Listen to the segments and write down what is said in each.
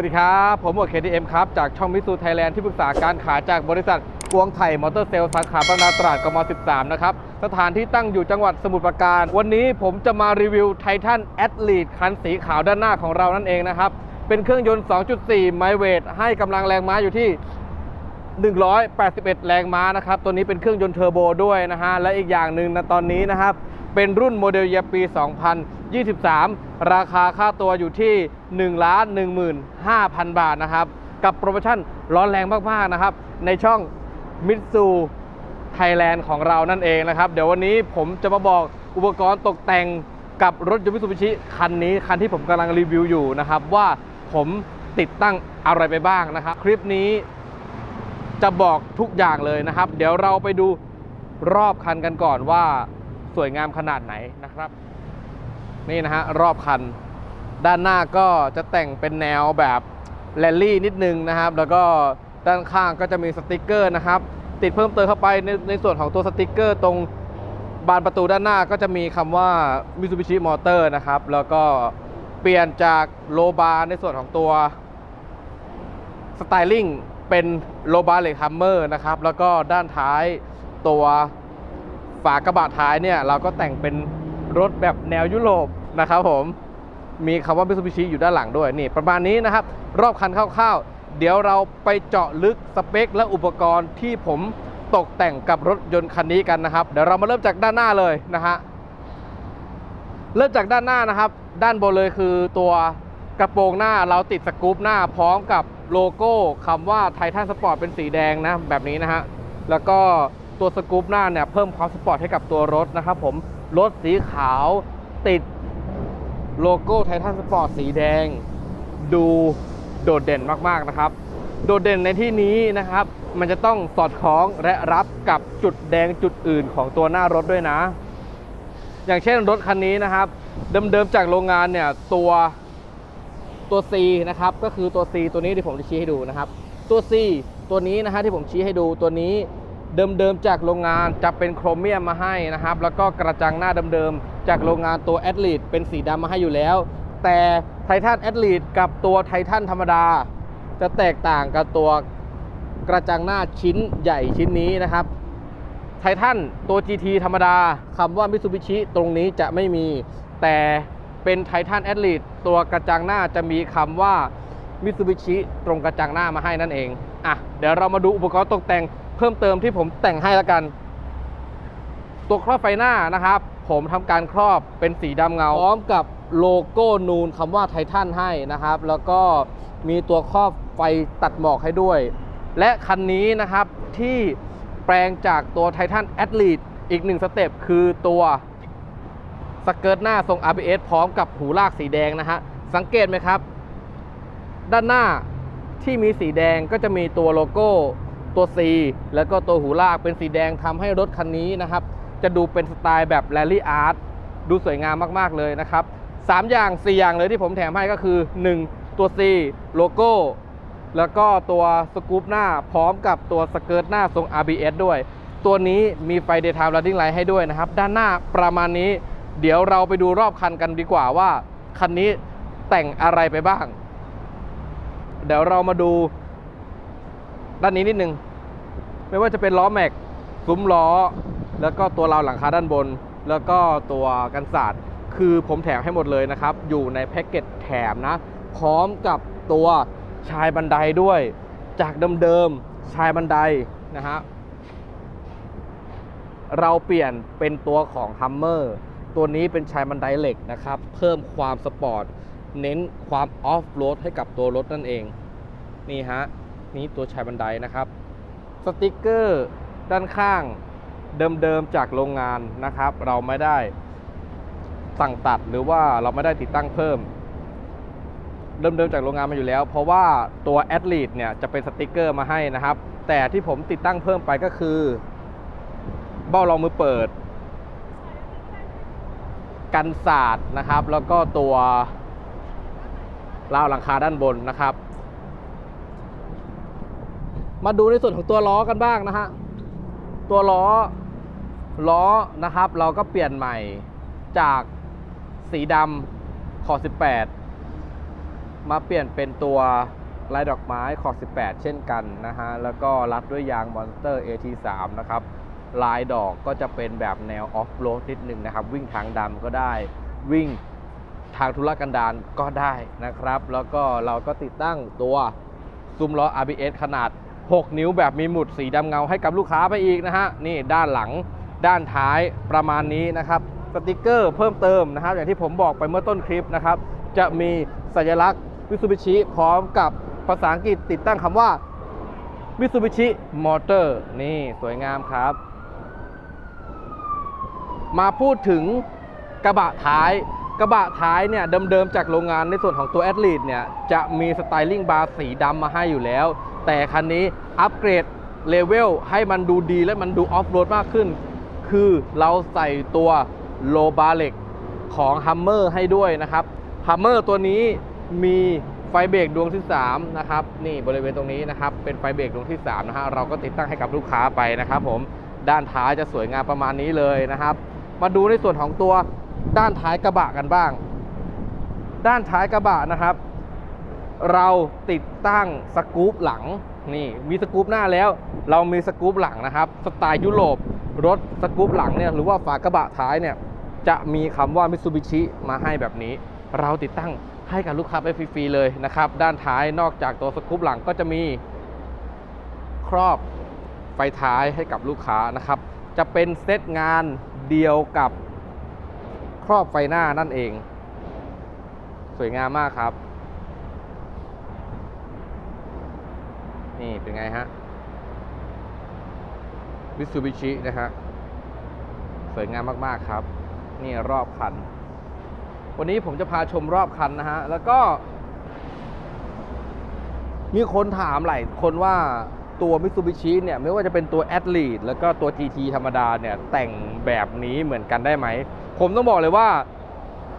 วัสดีครับ ผมหมวด KTM ครับ จากช่องมิสูไทยแลนด์ที่ปรึกษาการขายจากบริษัทกวงไทยมอเตอร์เซลล์สาขาบางนาตราดกม 13 นะครับ สถานที่ตั้งอยู่จังหวัดสมุทรปราการ วันนี้ผมจะมารีวิวไททันแอ e ลีดคันสีขาวด้านหน้าของเรานั่นเองนะครับ เป็นเครื่องยนต์ 2.4 ไมล์เวทให้กำลังแรงม้าอยู่ที่ 181 แรงม้านะครับ ตัวนี้เป็นเครื่องยนต์เทอร์โบด้วยนะฮะ และอีกอย่างหนึ่งนะตอนนี้นะครับ เป็นรุ่นโมเดลเยียปี 2023 ราคาค่าตัวอยู่ที่1ล้าน15,000 บาทนะครับ กับโปรโมชั่นร้อนแรงมาก ๆ นะครับ ในช่องมิตซูไทยแลนด์ของเรานั่นเองนะครับ เดี๋ยววันนี้ผมจะมาบอกอุปกรณ์ตกแต่งกับรถยนต์มิตซูบิชิคันนี้ คันที่ผมกำลังรีวิวอยู่นะครับ ว่าผมติดตั้งอะไรไปบ้างนะครับ คลิปนี้จะบอกทุกอย่างเลยนะครับ เดี๋ยวเราไปดูรอบคันกันก่อนว่า สวยงามขนาดไหนนะครับ นี่นะฮะรอบคัน ด้านหน้าก็จะแต่งเป็นแนวแบบแรลลี่นิดนึงนะครับ แล้วก็ด้านข้างก็จะมีสติกเกอร์นะครับ ติดเพิ่มเติมเข้าไปในในส่วนของตัวสติกเกอร์ ตรงบานประตูด้านหน้าก็จะมีคำว่า Mitsubishi Motor นะครับ แล้วก็เปลี่ยนจากโลบาร์ในส่วนของตัวสไตลิ่งเป็นโลบาร์เลกฮัมเมอร์นะครับ แล้วก็ด้านท้ายตัว ฝากระบะท้ายเนี่ยเราก็แต่งเป็นรถแบบแนวยุโรปนะครับผมมีคำว่า Mitsubishi อยู่ด้านหลังด้วยนี่ประมาณนี้นะครับ รอบคันคร่าวๆ เดี๋ยวเราไปเจาะลึกสเปค และอุปกรณ์ที่ผมตกแต่งกับรถยนต์คันนี้กันนะครับ เดี๋ยวเรามาเริ่มจากด้านหน้าเลยนะฮะเริ่มจากด้านหน้านะครับ ด้านบนเลยคือตัวกระโปรงหน้าเราติดสกู๊ปหน้าพร้อมกับโลโก้คำว่าไททันสปอร์ตเป็นสีแดงนะแบบนี้นะฮะแล้วก็ ตัวสกู๊ปหน้าเนี่ยเพิ่มความสปอร์ตให้กับตัวรถนะครับผม รถสีขาวติดโลโก้ไททันสปอร์ตสีแดง ดูโดดเด่นมากๆนะครับ โดดเด่นในที่นี้นะครับ มันจะต้องสอดคล้องและรับกับจุดแดงจุดอื่นของตัวหน้ารถด้วยนะ อย่างเช่นรถคันนี้นะครับ เดิมๆจากโรงงานเนี่ยตัวตัว C นะครับก็คือตัว C ตัวนี้ที่ผมจะชี้ให้ดูนะครับ ตัว C ตัวนี้นะฮะที่ผมชี้ให้ดูตัวนี้ เดิมๆจากโรงงานจะเป็นโครเมียมมาให้นะครับ แล้วก็กระจังหน้าเดิมๆจากโรงงานตัวแอดลีดเป็นสีดำมาให้อยู่แล้ว แต่ไททันแอดลีดกับตัวไททันธรรมดา จะแตกต่างกับตัวกระจังหน้าชิ้นใหญ่ชิ้นนี้นะครับไททันตัว GT ธรรมดาคำว่า Mitsubishi ตรงนี้จะไม่มี แต่เป็นไททันแอดลีดตัวกระจังหน้าจะมีคำว่า Mitsubishi ตรงกระจังหน้ามาให้นั่นเอง อะเดี๋ยวเรามาดูอุปกรณ์ตกแต่งเพิ่มเติมที่ผมแต่งให้แล้วกัน ตัวครอบไฟหน้านะครับ ผมทำการครอบเป็นสีดำเงาพร้อมกับโลโก้นูนคำว่าไททันให้นะครับ แล้วก็มีตัวครอบไฟตัดหมอกให้ด้วย และคันนี้นะครับที่แปลงจากตัวไททันแอดลีดอีกหนึ่งสเต็ปคือตัวสเกิร์ตหน้าทรง RBS พร้อมกับหูลากสีแดงนะฮะ สังเกตไหมครับ ด้านหน้า ที่มีสีแดงก็จะมีตัวโลโก้ ตัว C แล้วก็ตัวหูลากเป็นสีแดงทำให้รถคันนี้นะครับ จะดูเป็นสไตล์แบบแรลลี่อาร์ตดูสวยงามมากๆเลยนะครับ 3 อย่าง 4 อย่างเลยที่ผมแถมให้ก็คือ 1 ตัว C โลโก้ แล้วก็ตัวสกู๊ปหน้าพร้อมกับตัวสเกิร์ตหน้าทรง RBS ด้วย ตัวนี้มีไฟ Daytime Running Light ให้ด้วยนะครับ ด้านหน้าประมาณนี้ เดี๋ยวเราไปดูรอบคันกันดีกว่าว่า คันนี้แต่งอะไรไปบ้าง เดี๋ยวเรามาดูด้านนี้นิดนึง ไม่ว่าจะเป็นล้อแม็กซุ้มล้อ แล้วก็ตัวราวหลังคาด้านบน แล้วก็ตัวกันศาสตร์คือผมแถมให้หมดเลยนะครับ อยู่ในแพ็กเกจแถมนะ พร้อมกับตัวชายบันไดด้วย จากเดิมๆชายบันไดนะฮะเราเปลี่ยนเป็นตัวของ Hummer ตัวนี้เป็นชายบันไดเหล็กนะครับ เพิ่มความสปอร์ต เน้นความออฟโรดให้กับตัวรถนั่นเอง นี่ฮะ นี่ตัวชายบันไดนะครับ สติกเกอร์ด้านข้างเดิมๆจากโรงงานนะครับ เราไม่ได้สั่งตัดหรือว่าเราไม่ได้ติดตั้งเพิ่มเดิมๆจากโรงงานมาอยู่แล้ว เพราะว่าตัวแอดลีดเนี่ยจะเป็นสติกเกอร์มาให้นะครับ แต่ที่ผมติดตั้งเพิ่มไปก็คือ เบ้ารองมือเปิด กันศาสตร์นะครับ แล้วก็ตัว ราวหลังคาด้านบนนะครับ มาดูในส่วนของตัวล้อกันบ้างนะฮะตัวล้อล้อนะครับ เราก็เปลี่ยนใหม่จากสีดำขอบ18 มาเปลี่ยนเป็นตัวลายดอกไม้ขอบ18 เช่นกันนะฮะ แล้วก็รัดด้วยยาง Monster AT3 นะครับ ลายดอกก็จะเป็นแบบแนวออฟโรดนิดนึงนะครับ วิ่งทางดำก็ได้วิ่ง ทางธุรกันดารก็ได้นะครับ แล้วก็เราก็ติดตั้งตัวซุ้มล้อ RBS ขนาด 6 นิ้วแบบมีหมุดสีดำเงาให้กับลูกค้าไปอีกนะฮะ นี่ด้านหลังด้านท้ายประมาณนี้นะครับสติกเกอร์เพิ่มเติมนะครับ อย่างที่ผมบอกไปเมื่อต้นคลิปนะครับ จะมีสัญลักษณ์มิซูบิชิพร้อมกับภาษาอังกฤษติดตั้งคำว่ามิซูบิชิมอเตอร์นี่สวยงามครับ มาพูดถึงกระบะท้าย กระบะท้ายเนี่ยเดิมๆจากโรงงานในส่วนของตัวแอดลีดเนี่ยจะมีสไตลิ่งบาร์สีดำมาให้อยู่แล้ว แต่คันนี้อัปเกรดเลเวลให้มันดูดีและมันดูออฟโรดมากขึ้น คือเราใส่ตัวโลบาเล็กของ Hummer ให้ด้วยนะครับ Hummer ตัวนี้มีไฟเบรกดวงที่ 3 นะครับ นี่บริเวณตรงนี้นะครับ เป็นไฟเบรกดวงที่ 3 นะฮะเราก็ติดตั้งให้กับลูกค้าไปนะครับผมด้านท้ายจะสวยงามประมาณนี้เลยนะครับ มาดูในส่วนของตัว ด้านท้ายกระบะกันบ้าง ด้านท้ายกระบะนะครับ เราติดตั้งสกู๊ปหลังนี่มีสกู๊ปหน้าแล้ว เรามีสกู๊ปหลังนะครับ สไตล์ยุโรปรถสกู๊ปหลังเนี่ยหรือว่าฝากระบะท้ายเนี่ยจะมีคำว่ามิ t ซูบิชิมาให้แบบนี้ เราติดตั้งให้กับลูกค้าไปฟรีๆเลยนะครับ ด้านท้ายนอกจากตัวสกู๊ปหลังก็จะมีครอบไฟท้ายให้กับลูกค้านะครับ จะเป็นเซตงานเดียวกับ รอบไฟหน้านั่นเอง สวยงามมากครับ นี่เป็นไงฮะมิ t ซูบิชินะฮะสวยงามมาก ๆ ครับ นี่รอบคัน วันนี้ผมจะพาชมรอบคันนะฮะ แล้วก็ มีคนถามหลายคนว่าตัวมิ t ซูบิชิเนี่ย ไม่ว่าจะเป็นตัวแอดลีดแล้วก็ตัว GT ธรรมดาเนี่ย แต่งแบบนี้เหมือนกันได้ไหม ผมต้องบอกเลยว่า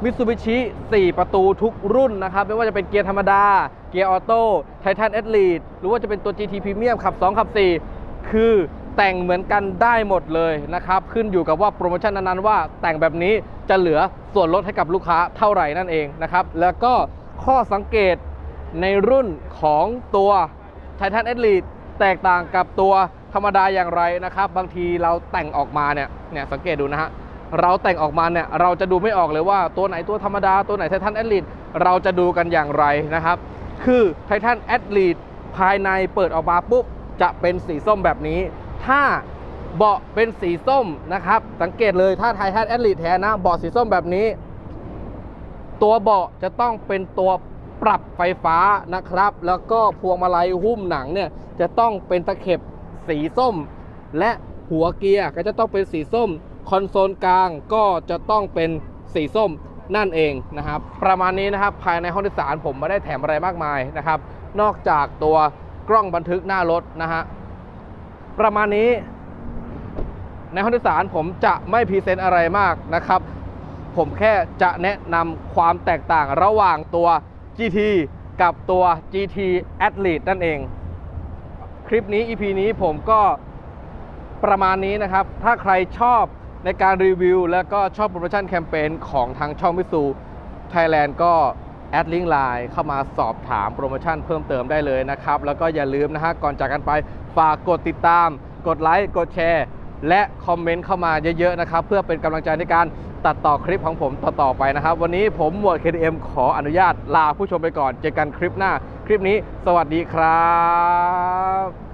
มิ t ซูบิชิ4ประตูทุกรุ่นนะครับ ไม่ว่าจะเป็นเกียร์ธรรมดา เกียร์ออโต้ไททันแอดลีดหรือว่าจะเป็นตัว GT Premium ขับ 2 ขับ 4 คือแต่งเหมือนกันได้หมดเลยนะครับ ขึ้นอยู่กับว่าโปรโมชั่นนั้นๆว่าแต่งแบบนี้จะเหลือส่วนลดให้กับลูกค้าเท่าไหร่นั่นเองนะครับ แล้วก็ข้อสังเกตในรุ่นของตัวไททันแอดลีดแตกต่างกับตัวธรรมดาอย่างไรนะครับ บางทีเราแต่งออกมาเนี่ยเนี่ยสังเกตดูนะฮะ เราแต่งออกมาเนี่ยเราจะดูไม่ออกเลยว่าตัวไหนตัวธรรมดาตัวไหนไททันแอดลีดเราจะดูกันอย่างไรนะครับ คือไททันแอดลีดภายในเปิดออกมาปุ๊บจะเป็นสีส้มแบบนี้ ถ้าเบาะเป็นสีส้มนะครับ สังเกตเลยถ้าไททันแอดลีดแท้นะเบาะสีส้มแบบนี้ ตัวเบาะจะต้องเป็นตัวปรับไฟฟ้านะครับ แล้วก็พวงมาลัยหุ้มหนังเนี่ยจะต้องเป็นตะเข็บสีส้ม และหัวเกียร์ก็จะต้องเป็นสีส้ม คอนโซลกลางก็จะต้องเป็นสีส้มนั่นเองนะครับ ประมาณนี้นะครับภายในห้องโดยสารผมไม่ได้แถมอะไรมากมายนะครับ นอกจากตัวกล้องบันทึกหน้ารถนะฮะประมาณนี้ ในห้องโดยสารผมจะไม่พรีเซนต์อะไรมากนะครับ ผมแค่จะแนะนำความแตกต่างระหว่างตัว GT กับตัว GT Athlete นั่นเอง คลิปนี้ EP นี้ผมก็ประมาณนี้นะครับ ถ้าใครชอบ ในการรีวิว แล้วก็ชอบโปรโมชั่นแคมเปญของทางช่องมิสูไทยแลนด์ก็แอดลิงก์ไลน์เข้ามาสอบถามโปรโมชั่นเพิ่มเติมได้เลยนะครับ แล้วก็อย่าลืมนะฮะก่อนจากกันไปฝากกดติดตาม กดไลค์กดแชร์ และคอมเมนต์เข้ามาเยอะๆนะครับ เพื่อเป็นกำลังใจในการตัดต่อคลิปของผมต่อๆไปนะครับ วันนี้ผมหมวด KTM ขออนุญาตลาผู้ชมไปก่อน เจอกันคลิปหน้า คลิปนี้ สวัสดีครับ